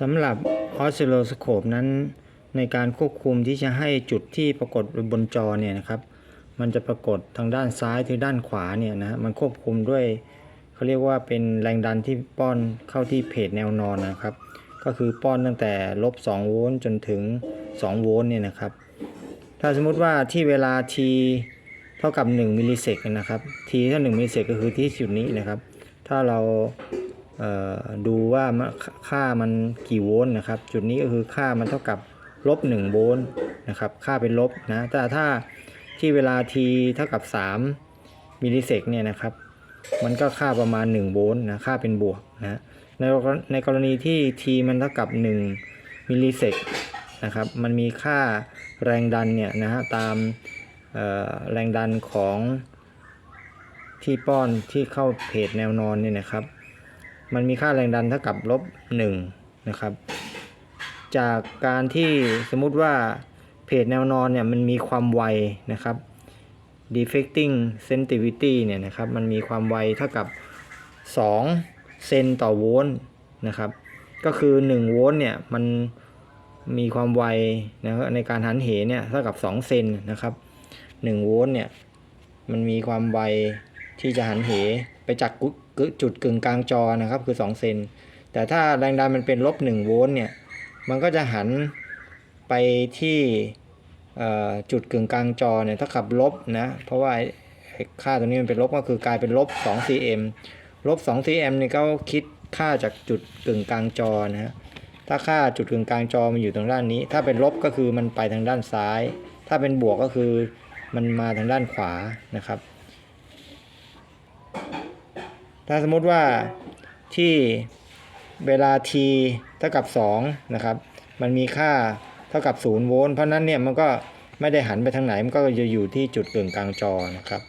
สำหรับออสซิลโลสโคปนั้น ในการควบคุมที่จะให้จุดที่ปรากฏบนจอเนี่ยนะครับ มันจะปรากฏทางด้านซ้ายหรือด้านขวาเนี่ยนะมันควบคุมด้วยเขาเรียกว่าเป็นแรงดันที่ป้อนเข้าที่เพจแนวนอนนะครับ ก็คือป้อนตั้งแต่ลบ2โวลต์จนถึง 2 โวลต์เนี่ยนะครับ ถ้าสมมุติว่าที่เวลา t เท่ากับ 1 มิลลิเซกนะครับ t เท่า1มิลลิเซกก็คือที่จุดนี้นะครับ ถ้าเรา ดูว่าค่ามันกี่โวลต์นะครับ จุดนี้ก็คือค่ามันเท่ากับลบ1โวลต์นะครับ ค่าเป็นลบนะ แต่ถ้าที่เวลา t เท่ากับ 3มิลลิเซกเนี่ยนะครับ มันก็ค่าประมาณ1โวลต์นะ ค่าเป็นบวกนะ ในในกรณีที่ t มันเท่ากับ 1มิลลิเซกนะครับ มันมีค่าแรงดันเนี่ยนะฮะตามแรงดันของที่ป้อนที่เข้าเพจแนวนอนเนี่ยนะครับ มันมีค่าแรงดันเท่ากับลบ1นะครับ จากการที่สมมุติว่าเพจแนวนอนเนี่ยมันมีความไวนะครับ Defecting sensitivity เนี่ยนะครับ มันมีความไวเท่ากับ 2 เซนต่อโวลต์นะครับ ก็คือ1โวลต์เนี่ยมันมีความไวนะในการหันเหเนี่ยเท่ากับ 2 เซนนะครับ1โวลต์เนี่ยมันมีความไว ที่จะหันเหไปจากจุดกึ่งกลางจอนะครับคือ 2 เซน แต่ถ้าแรงดันมันเป็นลบ1โวลต์เนี่ย มันก็จะหันไปที่จุดกึ่งกลางจอเนี่ยเท่ากับลบนะ เพราะว่าค่าตัวนี้มันเป็นลบก็คือกลายเป็นลบ2 cm ลบ2 cm นี่ก็คิดค่าจากจุดกึ่งกลางจอนะฮะ ถ้าค่าจุดกึ่งกลางจอมันอยู่ทางด้านนี้ ถ้าเป็นลบก็คือมันไปทางด้านซ้าย ถ้าเป็นบวกก็คือมันมาทางด้านขวานะครับ ถ้าสมมติว่าที่เวลา t เท่ากับ2นะครับ มันมีค่าเท่ากับ0โวลต์เพราะนั้นเนี่ยมันก็ไม่ได้หันไปทางไหน มันก็จะอยู่ที่จุดกึ่งกลางจอนะครับ